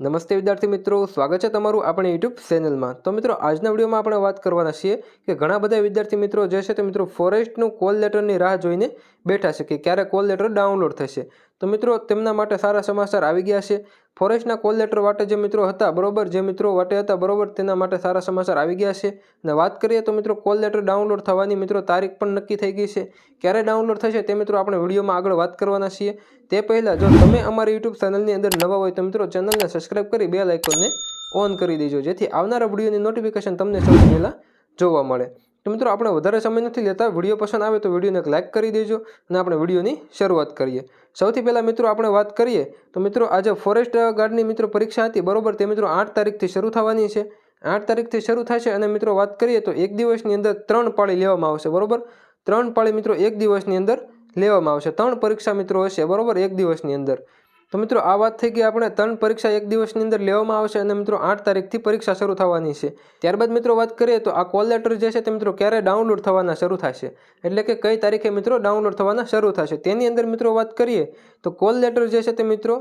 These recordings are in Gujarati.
નમસ્તે વિદ્યાર્થી મિત્રો, સ્વાગત છે તમારું આપણી યુટ્યુબ ચેનલમાં. તો મિત્રો, આજના વિડીયોમાં આપણે વાત કરવાના છીએ કે ઘણા બધા વિદ્યાર્થી મિત્રો જે છે તે મિત્રો ફોરેસ્ટનું કોલ લેટરની રાહ જોઈને બેઠા છે કે ક્યારે કોલ લેટર ડાઉનલોડ થશે. તો મિત્રો, તેમના માટે સારા સમાચાર આવી ગયા છે. ફોરેસ્ટના કોલ લેટર માટે જે મિત્રો હતા, બરોબર? જે મિત્રો વાટે હતા, બરોબર? તેના માટે સારા સમાચાર આવી ગયા છે. અને વાત કરીએ તો મિત્રો, કોલ લેટર ડાઉનલોડ થવાની મિત્રો તારીખ પણ નક્કી થઈ ગઈ છે. ક્યારે ડાઉનલોડ થશે તે મિત્રો આપણે વિડીયોમાં આગળ વાત કરવાના છીએ. તે પહેલાં જો તમે અમારી યુટ્યુબ ચેનલની અંદર નવા હોય તો મિત્રો ચેનલને સબસ્ક્રાઇબ કરી બે લાઇકોનને ઓન કરી દેજો, જેથી આવનારા વિડીયોની નોટિફિકેશન તમને સૌથી પહેલાં જોવા મળે. તો મિત્રો, આપણે વધારે સમય નથી લેતા. વીડિયો પસંદ આવે તો વિડીયોને એક લાઇક કરી દેજો અને આપણે વિડીયોની શરૂઆત કરીએ. સૌથી પહેલાં મિત્રો આપણે વાત કરીએ, તો મિત્રો આજે ફોરેસ્ટ ગાર્ડની મિત્રો પરીક્ષા હતી, બરોબર? તે મિત્રો આઠ તારીખથી શરૂ થવાની છે. આઠ તારીખથી શરૂ થશે અને મિત્રો વાત કરીએ, તો એક દિવસની અંદર ત્રણ પાળી લેવામાં આવશે, બરોબર? ત્રણ પાળી મિત્રો એક દિવસની અંદર લેવામાં આવશે. ત્રણ પરીક્ષા મિત્રો હશે, બરોબર? એક દિવસની અંદર. તો મિત્રો આ વાત થઈ ગઈ આપણે ત્રણ પરીક્ષા એક દિવસની અંદર લેવામાં આવશે અને મિત્રો આઠ તારીખથી પરીક્ષા શરૂ થવાની છે. ત્યારબાદ મિત્રો વાત કરીએ તો આ કોલ લેટર જે છે તે મિત્રો ક્યારે ડાઉનલોડ થવાના શરૂ થશે? એટલે કે કઈ તારીખે મિત્રો ડાઉનલોડ થવાના શરૂ થશે? તેની અંદર મિત્રો વાત કરીએ તો કોલ લેટર જે છે તે મિત્રો,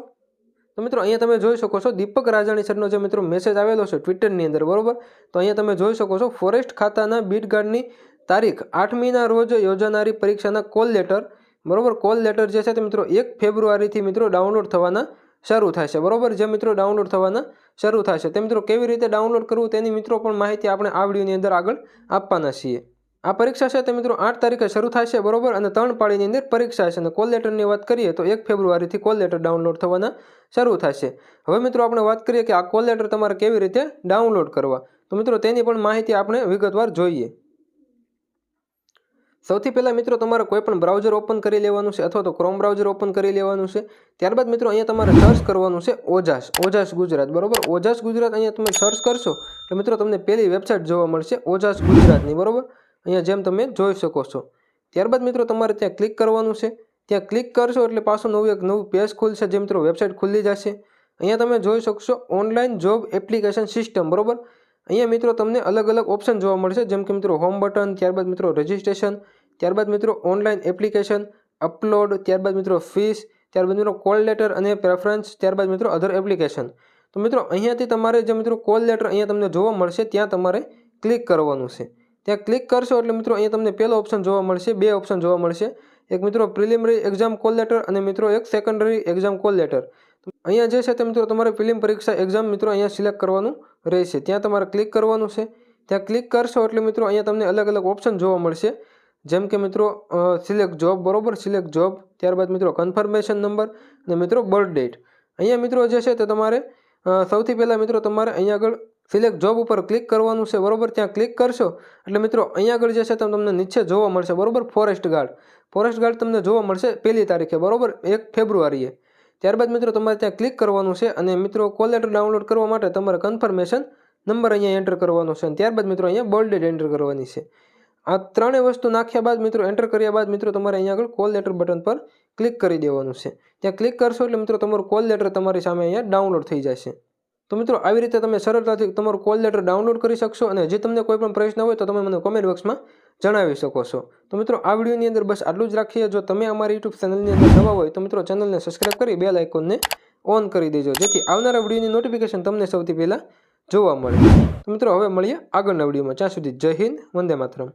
તો મિત્રો અહીંયા તમે જોઈ શકો છો દીપક રાજાણી સરનો જે મિત્રો મેસેજ આવેલો છે ટ્વિટરની અંદર, બરોબર? તો અહીંયા તમે જોઈ શકો છો ફોરેસ્ટ ખાતાના બીટ ગાર્ડની તારીખ આઠમીના રોજ યોજાનારી પરીક્ષાના કોલ લેટર બરોબર? કોલ લેટર જે છે તે મિત્રો એક ફેબ્રુઆરીથી મિત્રો ડાઉનલોડ થવાના શરૂ થશે બરોબર? જે મિત્રો ડાઉનલોડ થવાના શરૂ થશે તે મિત્રો કેવી રીતે ડાઉનલોડ કરવું તેની મિત્રો પણ માહિતી આપણે આ વિડીયોની અંદર આગળ આપવાના છીએ. આ પરીક્ષા છે તે મિત્રો આઠ તારીખે શરૂ થશે બરોબર? અને ત્રણ પાળીની અંદર પરીક્ષા છે. અને કોલ લેટરની વાત કરીએ તો એક ફેબ્રુઆરીથી કોલ લેટર ડાઉનલોડ થવાના શરૂ થશે હવે મિત્રો આપણે વાત કરીએ કે આ કોલ લેટર તમારે કેવી રીતે ડાઉનલોડ કરવા? તો મિત્રો તેની પણ માહિતી આપણે વિગતવાર જોઈએ. સૌથી પહેલાં મિત્રો તમારે કોઈ પણ બ્રાઉઝર ઓપન કરી લેવાનું છે અથવા તો ક્રોમ બ્રાઉઝર ઓપન કરી લેવાનું છે. ત્યારબાદ મિત્રો અહીંયા તમારે સર્ચ કરવાનું છે ઓજાસ ઓજાસ ગુજરાત, બરોબર? ઓજાસ ગુજરાત અહીંયા તમે સર્ચ કરશો તો મિત્રો તમને પહેલી વેબસાઇટ જોવા મળશે ઓજાસ ગુજરાતની, બરોબર? અહીંયા જેમ તમે જોઈ શકો છો. ત્યારબાદ મિત્રો તમારે ત્યાં ક્લિક કરવાનું છે. ત્યાં ક્લિક કરશો એટલે પાછું નવું એક નવું પેજ ખુલશે જે મિત્રો વેબસાઇટ ખુલ્લી જશે. અહીંયા તમે જોઈ શકશો ઓનલાઈન જોબ એપ્લિકેશન સિસ્ટમ બરોબર? અહીંયા મિત્રો તમને અલગ અલગ ઓપ્શન જોવા મળશે. જેમ કે મિત્રો હોમ બટન ત્યારબાદ મિત્રો રજિસ્ટ્રેશન ત્યારબાદ મિત્રો ઓનલાઈન એપ્લિકેશન અપલોડ ત્યારબાદ મિત્રો ફીસ ત્યારબાદ મિત્રો કોલ લેટર અને પ્રેફરન્સ ત્યારબાદ મિત્રો અધર એપ્લિકેશન તો મિત્રો અહીંયાથી તમારે જે મિત્રો કોલ લેટર અહીંયા તમને જોવા મળશે, ત્યાં તમારે ક્લિક કરવાનું છે. ત્યાં ક્લિક કરશો એટલે મિત્રો અહીંયા તમને પહેલો ઓપ્શન જોવા મળશે, બે ઓપ્શન જોવા મળશે. એક મિત્રો પ્રિલિમરી એક્ઝામ કોલ લેટર અને મિત્રો એક સેકન્ડરી એક્ઝામ કોલ લેટર અહીંયા જે છે તે મિત્રો તમારે પ્રિલિમ પરીક્ષા એક્ઝામ મિત્રો અહીંયા સિલેક્ટ કરવાનું રહેશે. ત્યાં તમારે ક્લિક કરવાનું છે. ત્યાં ક્લિક કરશો એટલે મિત્રો અહીંયા તમને અલગ અલગ ઓપ્શન જોવા મળશે. જેમ કે મિત્રો સિલેક્ટ જોબ બરોબર? સિલેક્ટ જોબ ત્યારબાદ મિત્રો કન્ફર્મેશન નંબર અને મિત્રો બર્થ ડેટ અહીંયા મિત્રો જે છે તે તમારે સૌથી પહેલાં મિત્રો તમારે અહીંયા આગળ સિલેક્ટ જોબ ઉપર ક્લિક કરવાનું છે. બરોબર? ત્યાં ક્લિક કરશો એટલે મિત્રો અહીંયા આગળ જે છે તમને નીચે જોવા મળશે. બરોબર? ફોરેસ્ટ ગાર્ડ ફોરેસ્ટ ગાર્ડ તમને જોવા મળશે પહેલી તારીખે. બરોબર? એક ફેબ્રુઆરીએ. ત્યારબાદ મિત્રો તમારે ત્યાં ક્લિક કરવાનું છે અને મિત્રો કોલ લેટર ડાઉનલોડ કરવા માટે તમારે કન્ફર્મેશન નંબર અહીંયા એન્ટર કરવાનો છે અને ત્યારબાદ મિત્રો અહીંયા બર્થ ડેટ એન્ટર કરવાની છે. આ ત્રણેય વસ્તુ નાખ્યા બાદ મિત્રો એન્ટર કર્યા બાદ મિત્રો તમારે અહીંયા આગળ કોલ લેટર બટન પર ક્લિક કરી દેવાનું છે. ત્યાં ક્લિક કરશો એટલે મિત્રો તમારું કોલ લેટર તમારી સામે અહીંયા ડાઉનલોડ થઈ જશે. તો મિત્રો આવી રીતે તમે સરળતાથી તમારું કોલ લેટર ડાઉનલોડ કરી શકશો અને જે તમને કોઈ પણ પ્રશ્ન હોય તો તમે મને કોમેન્ટ બોક્સમાં જણાવી શકો છો. તો મિત્રો, આ વિડીયોની અંદર બસ આટલું જ રાખીએ. જો તમે અમારી યુટ્યુબ ચેનલની અંદર નવા હોય, તો મિત્રો ચેનલને સબસ્ક્રાઈબ કરી બે આઇકોનને ઓન કરી દેજો, જેથી આવનારા વિડીયોની નોટિફિકેશન તમને સૌથી પહેલાં જોવા મળે. તો મિત્રો, હવે મળીએ આગળના વિડીયોમાં. જ્યાં સુધી જય હિન્દ, વંદે માતરમ.